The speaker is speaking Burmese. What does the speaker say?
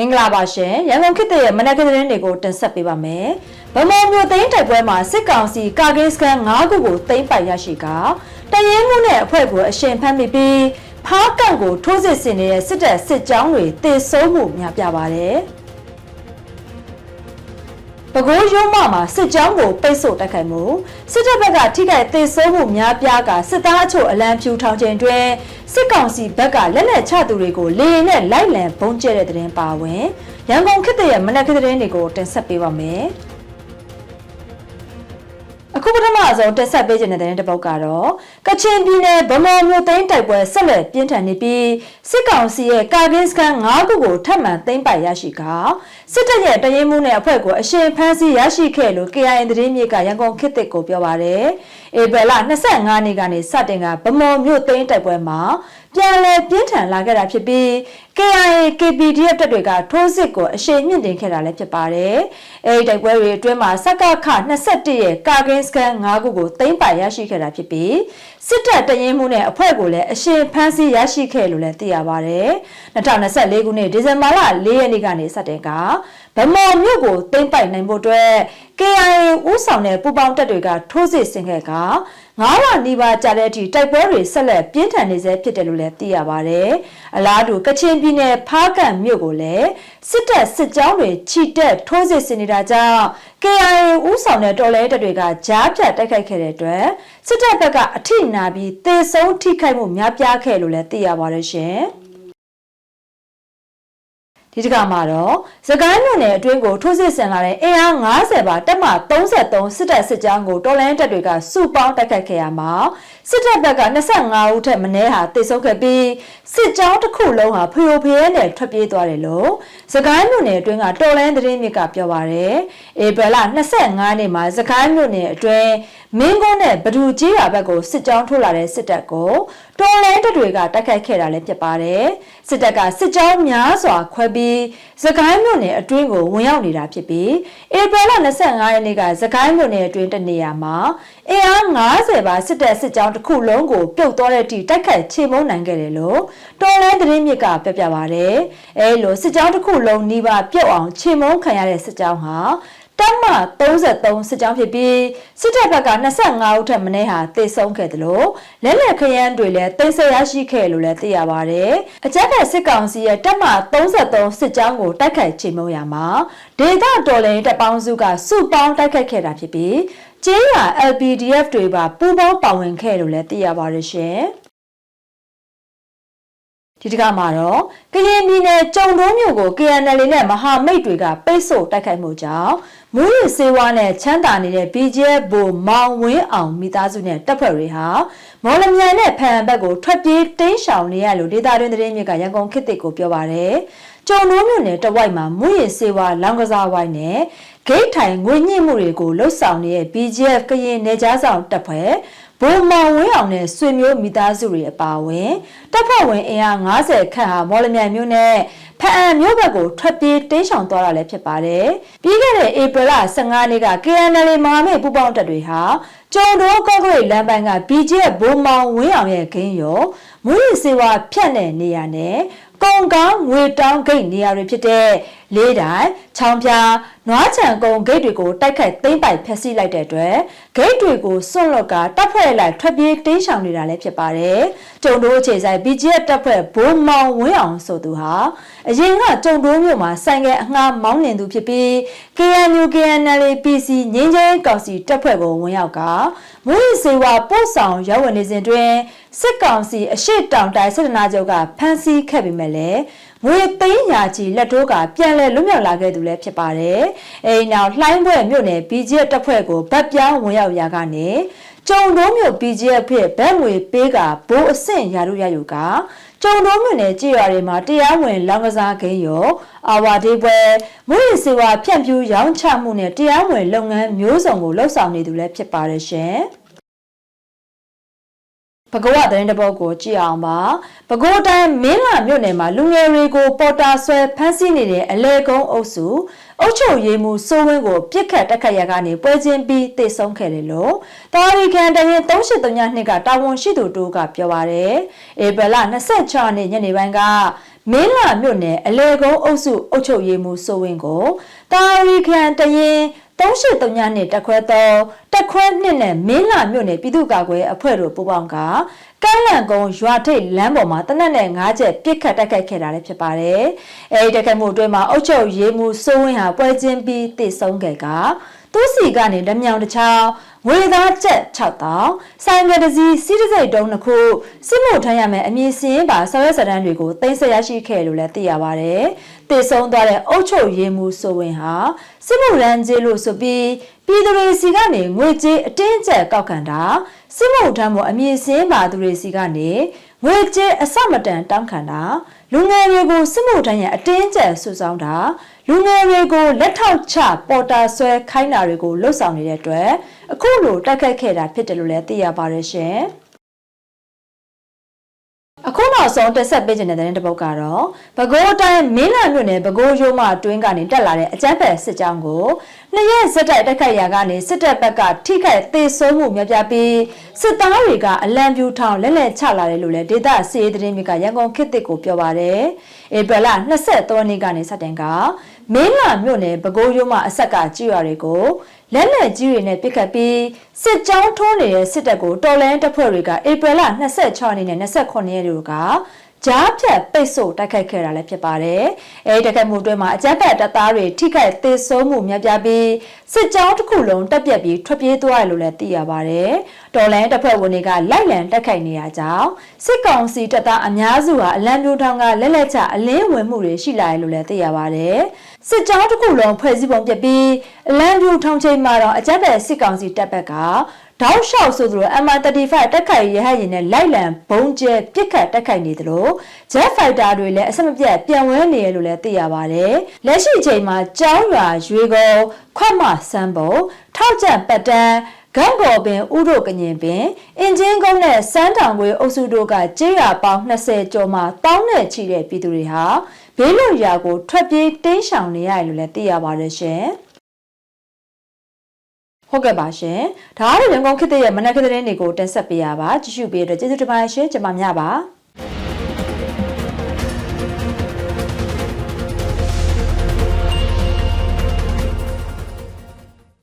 မင်္ဂလာပါရှင်ရန်ကုန်ခေတ်ရဲ့မနက်ခင်းသတင်းတွေကိုတင်ဆက်ပေးပါမယ်ဗမော်မျိုးသိန်းတိုက်ပွဲမှာစစ်ကောင်စီကာကင်းစကန်9ခုကိုသိမ်းပိုက်ရရှိကတရင်မှုနဲ့အဖွဲ့ကိုအရှင်ဖမ်းမိပြီးဖားကန့်ကိုထိုးစစ်ဆင်နေတဲ့စစ်တပ်စစ်ကြောင်းတွေတေဆုံးမှုများပြပါတယ် ပဲခူးရုံးမမှာစစ်ကြောင်းကိုပိတ်ဆို့တိုက်ခိုက်မှုစစ်တပ်ဘက်ကထိခိုက်သေဆုံးမှုများပြားကစစ်သားအချို့အလံဖြူထောင်ချိန်တွင်စစ်ကောင်စီဘက်ကလက်လက်ချသူတွေကိုလေရင်နဲ့လိုက်လံဘုံကျဲတဲ့တဲ့တင်ပါဝင်ရန်ကုန်ခေတ်တရဲ့မနက်ခင်းသတင်းတွေကိုတင်ဆက်ပေးပါမယ်။ အခုပထမဆုံးတက်ဆက်ပေးခြင်းတဲ့တဲ့တစ်ပုတ်ကတော့ကချင်ပြည်နယ်ဗမော်မြို့သိမ်းတိုက်ပွဲဆက်လက်ပြင်းထန်နေပြီးစစ်ကောင်စီရဲ့ကာကင်းစကန်9ခုကိုထပ်မံသိမ်းပိုက်ရရှိကစစ်တပ်ရဲ့တရင်မှုနဲ့အဖွဲ့ကိုအရှင်ဖမ်းဆီးရရှိခဲ့လို့ KIN သတင်းမြေကရန်ကုန်ခေတ်တစ်ကိုပြောပါရယ်ဧပြီလ25နေ့ကနေစတင်ကဗမော်မြို့သိမ်းတိုက်ပွဲမှာ ပြန်လည်ပြင်းထန်လာခဲ့တာဖြစ်ပြီး KIA KPDF တပ်တွေကထိုးစစ်ကိုအရှိန်မြင့်တင်ခဲ့တာလည်းဖြစ်ပါတယ်။အဲဒီတိုက်ပွဲတွေအတွင်းမှာစက္ကခ21ရဲ့ကာကင်းစကန်9ခုကိုသိမ်းပိုင်ရရှိခဲ့တာဖြစ်ပြီးစစ်တပ်တရင်မှုနဲ့အဖွဲ့ကိုလည်းအရှိန်ဖမ်းဆီးရရှိခဲ့လို့လည်းသိရပါတယ်။2024ခုနှစ်ဒီဇင်ဘာလ4ရက်နေ့ကနေစတင်ကဗမော်မြို့ကိုသိမ်းပိုက်နိုင်ဖို့အတွက် KIA ဦးဆောင်တဲ့ပူးပေါင်းတပ်တွေကထိုးစစ်ဆင်ခဲ့က 9လနီးပါးကြာတဲ့အထိတိုက်ပွဲတွေဆက်လက်ပြင်းထန်နေဆဲဖြစ်တယ်လို့လည်းသိရပါတယ်။အလားတူကချင်ပြည်နယ်ဖားကန့်မြို့ကိုလည်းစစ်တပ်စစ်ကြောင်းတွေခြိတက်ထိုးစစ်ဆင်နေတာကြောင့် KIA ဦးဆောင်တဲ့တော်လှန်ရေးတပ်တွေကကြားဖြတ်တိုက်ခိုက်ခဲ့တဲ့အတွက်စစ်တပ်ဘက်ကအထိနာပြီးသေဆုံးထိခိုက်မှုများပြားခဲ့လို့လည်းသိရပါတယ်ရှင်။ ဒီတစ်ခါမှာတော့စကိုင်းမြို့နယ်အတွင်းကိုထိုးစစ်ဆင်လာတဲ့အင်အား90ပါတက်မ33စစ်တပ်စစ်ကြောင်းကိုတော်လိုင်းတပ်တွေကစုပေါင်းတိုက်ခိုက်ခဲ့ရမှာစစ်တပ်ဘက်က25ဦးထက်မနည်းဟာတိတ်ဆုံးခဲ့ပြီးစစ်ကြောင်းတစ်ခုလုံးဟာဖျို့ဖျဲနဲ့ထွက်ပြေးသွားတယ်လို့စကိုင်းမြို့နယ်အတွင်းကတော်လိုင်းသတင်းမြစ်ကပြောပါရယ်ဧပြီလ25နေ့မှာစကိုင်းမြို့နယ်အတွင်းမင်းကုန်းနဲ့ဘဒူကြီးရာဘက်ကိုစစ်ကြောင်းထိုးလာတဲ့စစ်တပ်ကို တော်လိုင်းတပ်တွေကတိုက်ခိုက်ခဲ့တာလည်းဖြစ်ပါတယ်စစ်တပ်ကစစ်ကြောင်းများစွာခွဲပြီးစကိုင်းမြို့နယ်အတွင်းကိုဝင်ရောက်နေတာဖြစ်ပြီးဧပြီလ25ရက်နေ့ကစကိုင်းမြို့နယ်အတွင်းတနေရာမှာအင်အား90ပါစစ်တပ်စစ်ကြောင်းတစ်ခုလုံးကိုပြုတ်သွားတဲ့အထိတိုက်ခိုက်ချေမှုန်းနိုင်ခဲ့တယ်လို့တော်လိုင်းသတင်းမြစ်ကပြပြပါတယ်အဲလိုစစ်ကြောင်းတစ်ခုလုံးနှီးပါပြုတ်အောင်ချေမှုန်းခံရတဲ့စစ်ကြောင်းဟာ တပ်မ33စစ်ကြောင်းဖြစ်ပြီးစစ်တပ်ဘက်က25ဦးထက်မနည်းဟာတေဆုံးခဲ့တယ်လို့လက်လက်ခရမ်းတွေလည်းတင်ဆက်ရရှိခဲ့လို့လည်းသိရပါတယ်။အကြမ်းဖက်စစ်ကောင်စီရဲ့တပ်မ33စစ်ကြောင်းကိုတိုက်ခိုက်ချိန်မုံရမှာဒေသတော်လှန်ရေးတပ်ပေါင်းစုကစုပေါင်းတိုက်ခိုက်ခဲ့တာဖြစ်ပြီးကျေးရွာ LPDF တွေပါပူးပေါင်းပါဝင်ခဲ့လို့လည်းသိရပါတယ်ရှင်။ ဒီတကမှာတော့ကရင်ပြည်နယ်ကြုံတုံးမြို့ကို KNL နဲ့မဟာမိတ်တွေကပိတ်ဆို့တိုက်ခိုက်မှုကြောင့်မူရစ်စေဝါနဲ့ချမ်းသာနေတဲ့ BJF ဘိုမောင်ဝင်းအောင်မိသားစုနဲ့တပ်ဖွဲ့တွေဟာမော်လမြိုင်နဲ့ဖန်ဘက်ကိုထွက်ပြေးတင်းရှောင်နေရလို့ဒေသတွင်းသတင်းမြစ်ကရန်ကုန်ခေတ်တစ်ကိုပြောပါရယ်ကြုံတုံးမြို့နယ်တဝိုက်မှာမူရစ်စေဝါလောင်ကစားဝိုင်းနဲ့ဂိတ်ထိုင်ငွေညှစ်မှုတွေကိုလှုပ်ဆောင်နေတဲ့ BJF ကရင်နေကြားဆောင်တပ်ဖွဲ့ ဘုံမောင်ဝင်းအောင်နဲ့ဆွေမျိုးမိသားစုတွေအပါအဝင်တပ်ဖွဲ့ဝင်အင်အား90ခန့်ဟာမော်လမြိုင်မြို့နဲ့ဖအံမြို့ဘက်ကိုထွက်ပြေးတင်းရှောင်သွားတာလည်းဖြစ်ပါတယ်။ပြီးခဲ့တဲ့ဧပြီလ15နေ့က KNL မဟာမိတ်ပူးပေါင်းတပ်တွေဟာကျုံတိုးကော့ကရိတ်လမ်းပိုင်းက BJF ဘုံမောင်ဝင်းအောင်ရဲ့ဂိမ်းရောမူရီစေဝါဖြတ်တဲ့နေရာနဲ့ကုံကောင်းငွေတောင်းဂိတ်နေရာတွေဖြစ်တဲ့ လေးတိုင်ချောင်းပြားနွားချံကုံဂိတ်တွေကိုတိုက်ခိုက်သိမ်းပိုက်ဖျက်ဆီးလိုက်တဲ့အတွက်ဂိတ်တွေကိုစွန့်လွတ်ကတပ်ဖွဲ့လိုက်ထွက်ပြေးတင်းရှောင်နေတာလည်းဖြစ်ပါတယ်။ကျုံတိုးအခြေဆိုင် BGF တပ်ဖွဲ့ဘိုးမောင်ဝင်းအောင်ဆိုသူဟာအရင်ကကျုံတိုးမြို့မှာဆိုင်ငယ်အငှားမောင်းနေသူဖြစ်ပြီး KNU KNL PC ငင်းချင်းကောင်စီတပ်ဖွဲ့ကိုဝင်ရောက်ကမူရီစေဝါပို့ဆောင်ရောက်ဝင်နေစဉ်တွင်စစ်ကောင်စီအရှိတောင်တိုင်းစစ်တနာချုပ်ကဖမ်းဆီးခဲ့ပေမဲ့လည်း ငွေသိန်းရာကြီးလက်တိုးကပြန်လည်လွတ်မြောက်လာခဲ့သူလည်းဖြစ်ပါတယ်။အဲဒီနောက်လှိုင်းဘွဲ့မြို့နယ် BGF တပ်ဖွဲ့ကိုဗတ်ပြောင်းဝင်ရောက်ရာကနေကျုံတုံးမြို့ BGF ဖြစ်ဗတ်ငွေပေးကဘိုးအဆင့်ရာတို့ရယူကကျုံတုံးမြို့နယ်ကြည်ရွာတွေမှာတရားဝင်လောင်ကစားခင်းရောအာဝါဒေးပွဲမွေးစေဝါဖြန့်ဖြူးရောင်းချမှုနဲ့တရားဝင်လုပ်ငန်းမျိုးစုံကိုလှုပ်ဆောင်နေသူလည်းဖြစ်ပါတယ်ရှင်။ ပကောဝသတင်းတပုတ်ကိုကြည့်အောင်ပါပကောတိုင်းမင်းလာမြို့နယ်မှာလူငယ်တွေကိုပေါ်တာဆွဲဖမ်းဆီးနေတဲ့အလဲကုန်းအုပ်စုအုပ်ချုပ်ရေးမှူးစိုးဝင်းကိုပြစ်ခတ်တက်ခတ်ရကနေပွဲချင်းပြီးတိတ်ဆုံးခဲ့တယ်လို့တာရီခန်တရင်3832ကတာဝန်ရှိသူတို့ကပြောပါရယ်ဧပြီလ26ရက်နေ့ညနေပိုင်းကမင်းလာမြို့နယ်အလေကုန်းအုပ်စုအုပ်ချုပ်ရေးမှူးစိုးဝင်းကိုတာရီခန်တရင် 3839နဲ့တက်ခွဲ3တက်ခွဲ2နဲ့မင်းလာမြို့နယ်ပြည်သူ့ကာကွယ်အဖွဲ့တို့ပူးပေါင်းကကမ်းလန်ကုန်းရွာထိပ်လမ်းပေါ်မှာတနက်နဲ့၅ချက်ပြစ်ခတ်တိုက်ခိုက်ခဲ့တာလည်းဖြစ်ပါတယ်။အဲဒီတိုက်ခိုက်မှုအတွင်းမှာအုပ်ချုပ်ရေးမှူးစိုးဝင်းဟာပွဲချင်းပြီးတည်ဆုံးခဲ့က သူ့စီကနေဓမြောင်တစ်ချောင်းငွေသားကျပ်6တောင်ဆိုင်ကယ်တစ်စီးစီးတစ်စိတ်တုံးတစ်ခုစစ်မှုထမ်းရမယ်အမည်စင်းပါဆော်ရက်စတန်းတွေကိုတင်ဆက်ရရှိခဲ့လို့လည်းသိရပါတယ်။တည်ဆုံးသွားတဲ့အုပ်ချုပ်ရေးမှူးစိုးဝင်းဟာစစ်မှုရန်ကျေးလို့ဆိုပြီးပြည်သူတွေစီကနေငွေကြေးအတင်းကျပ်ကောက်ခံတာစစ်မှုထမ်းမှုအမည်စင်းပါသူတွေစီကနေငွေကြေးအစမတန်တောင်းခံတာလူငယ်တွေကိုစစ်မှုထမ်းရန်အတင်းကျပ်ဆူဆောင်းတာ လူငယ်တွေကိုလက်ထောက်ချပေါ်တာဆွဲခိုင်းတာတွေကိုလှုပ်ဆောင်နေတဲ့အတွက်အခုလိုတိုက်ခိုက်ခဲ့တာဖြစ်တယ်လို့လည်းသိရပါတယ်ရှင်။အခုနောက်ဆုံးတက်ဆက်ပေးခြင်းတဲ့တဲ့တစ်ပုတ်ကတော့ပဲခူးတိုင်းမင်းလာမြို့နယ်ပဲခူးရိုးမတွင်းကနေတက်လာတဲ့အကြမ်းဖက်စစ်ကြောင်းကိုနှစ်ရက်စစ်တိုက်တိုက်ခိုက်ရာကနေစစ်တပ်ဘက်ကထိခိုက်သေဆုံးမှုများပြားပြီးစစ်သားတွေကအလံပြူထောင်လက်လက်ချလာတယ်လို့လည်းဒေသစီရေးသတင်းမြစ်ကရန်ကုန်ခေတ်သစ်ကိုပြောပါတယ်။ဧပြီလ23ရက်နေ့ကနေစတင်ကမင်းလာမြို့နယ်ပဲခူးရိုးမအဆက်ကကြည့်ရွာတွေကိုလက်လက်ကြီးတွေနဲ့ပစ်ခတ်ပြီးစစ်ကြောင်းထိုးနေတဲ့စစ်တပ်ကိုတော်လန်တပ်ဖွဲ့တွေကဧပြီလ26ရက်နေ့နဲ့29ရက်နေ့တို့ကကြားဖြတ်ပိတ်ဆို့တိုက်ခိုက်ခဲ့တာလည်းဖြစ်ပါတယ်။အဲဒီတိုက်ခိုက်မှုအတွင်းမှာအကြမ်းဖက်တပ်သားတွေထိခိုက်သေဆုံးမှုများပြားပြီးစစ်ကြောင်းတစ်ခုလုံးတက်ပြက်ပြီးထွက်ပြေးသွားတယ်လို့လည်းသိရပါတယ်။တော်လန်တပ်ဖွဲ့ဝင်တွေကလိုက်လံတိုက်ခိုက်နေတာကြောင့်စစ်ကောင်စီတပ်သားအများစုဟာအလံမျိုးထောင်ကလက်လက်ချအလင်းဝင်မှုတွေရှိလာတယ်လို့လည်းသိရပါတယ်။ စစ်ကြောင်းတစ်ခုလုံးဖွဲ့စည်းပုံပြပြီးအလံပြူထောင်ချိန်မှာတော့အကြမ်းဖက်စစ်ကောင်စီတပ်ဘက်ကတောက်လျှောက်ဆိုသလို MR35 တက်ခိုက်ရဟတ်ရင်နဲ့လိုက်လံဘုံကျဲပစ်ခတ်တက်ခိုက်နေသလို Jet Fighter တွေလည်းအဆက်မပြတ်ပြန်ဝဲနေရလို့လည်းသိရပါတယ်။လက်ရှိချိန်မှာကြောင်းရွာရွေကုန်းခွတ်မစမ်းပုံထောက်ကျန်ပတ်တန်းဂန့်ကော်ပင်ဥဒိုကညင်ပင်အင်ဂျင်ကုန်းနဲ့စမ်းတောင်ခွေအုပ်စုတို့ကကြေးရပေါင်း20ကျော်မှတောင်းနဲ့ချီတဲ့ပြည်သူတွေဟာ ဘေးလွတ်ရာကိုထွက်ပြေးတင်းရှောင်နေရတယ်လို့လည်းသိရပါတယ်ရှင်။ဟုတ်ကဲ့ပါရှင်။ဒါကတော့ရန်ကုန်ခေတ်ရဲ့မနက်ခင်းသတင်းတွေကိုတင်ဆက်ပေးရပါကြည့်ရှုပေးတဲ့ကျေးဇူးတင်ပါတယ်ရှင်ကျွန်မများပါ။